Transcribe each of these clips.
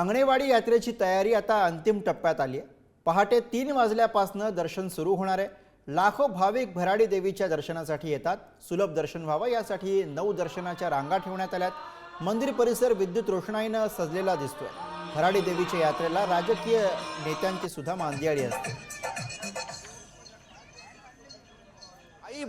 अंगणेवाडी यात्रेची तयारी आता अंतिम टप्प्यात आली आहे. पहाटे तीन वाजल्यापासनं दर्शन सुरू होणार आहे. लाखो भाविक भराडी देवीच्या दर्शनासाठी येतात. सुलभ दर्शन व्हावं यासाठी नऊ दर्शनाच्या रांगा ठेवण्यात आल्यात. मंदिर परिसर विद्युत रोषणाईनं सजलेला दिसतोय. भराडी देवीच्या यात्रेला राजकीय नेत्यांची सुद्धा मांदियाळी असते.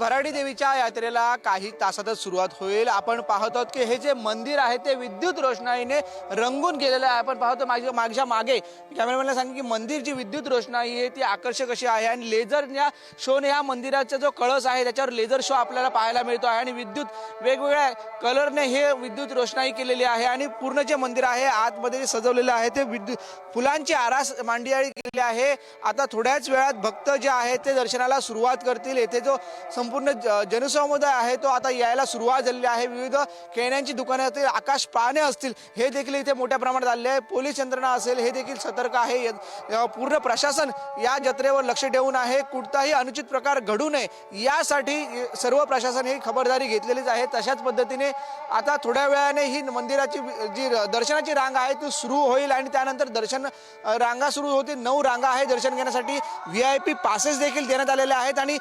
भराडी देवीच्या यात्रेला काही तासातच सुरुवात होईल. आपण पाहत आहोत की हे जे मंदिर आहे ते विद्युत रोषणाईने रंगून गेलेलं आहे. आपण पाहतो माझ्या मागच्या मागे कॅमेरामॅनला सांगितलं की मंदिर जी विद्युत रोषणाई आहे ती आकर्षक अशी आहे आणि लेझर या शोने या मंदिराचा जो कळस आहे त्याच्यावर लेझर शो आपल्याला पाहायला मिळतो आहे आणि विद्युत वेगवेगळ्या कलरने हे विद्युत रोषणाई केलेली आहे आणि पूर्ण जे मंदिर आहे आतमध्ये जे सजवलेलं आहे ते विद्युत फुलांची आरास मांडियाळी केलेली आहे. आता थोड्याच वेळात भक्त जे आहेत ते दर्शनाला सुरुवात करतील. येथे जो संपूर्ण संपूर्ण जनसमुदाय आहे तो आता यायला सुरुवात झालेली आहे. विविध खेळण्यांची दुकानं असतील आकाश पाळणे असतील हे देखील इथे मोठ्या प्रमाणात आलेले आहे. पोलीस यंत्रणा असेल हे देखील सतर्क आहे. य- पूर्ण प्रशासन या जत्रेवर लक्ष ठेवून आहे. कुठताही अनुचित प्रकार घडू नये यासाठी सर्व प्रशासन ही खबरदारी घेतलेलीच आहे. तशाच पद्धतीने आता थोड्या वेळाने ही मंदिराची जी दर्शनाची रांग आहे ती सुरू होईल आणि त्यानंतर दर्शन रांगा सुरू होतील. नऊ रांगा आहे दर्शन घेण्यासाठी. व्ही आय पी पासेस देखील देण्यात आलेले आहेत आणि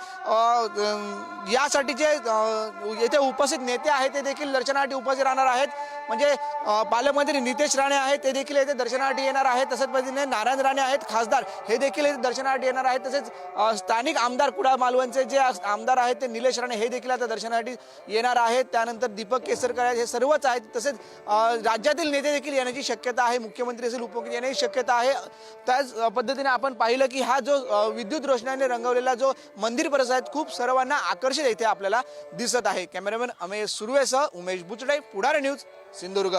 यासाठी जे येथे उपस्थित नेते आहेत ते देखील दर्शनासाठी उपस्थित राहणार आहेत. म्हणजे पालकमंत्री नितेश राणे आहेत ते देखील येथे दर्शनासाठी येणार आहेत. तसंच पद्धतीने नारायण राणे आहेत खासदार हे देखील येथे दर्शनासाठी येणार आहेत. तसेच स्थानिक आमदार कुडा मालवणचे जे आमदार आहेत ते निलेश राणे हे देखील आता दर्शनासाठी येणार आहेत. त्यानंतर दीपक केसरकर आहेत हे सर्वच आहेत. तसेच राज्यातील नेते देखील येण्याची शक्यता आहे. मुख्यमंत्री असेल उपमुख्यमंत्री येण्याची शक्यता आहे. त्याच पद्धतीने आपण पाहिलं की हा जो विद्युत रोषणाने रंगवलेला जो मंदिर परिसर आहे खूप सर्वांना आकर्षित इथे आपल्याला दिसत आहे. कॅमेरामॅन अमेश सुर्वेसह उमेश बुचडे पुढारी न्यूज सिंधुदुर्ग.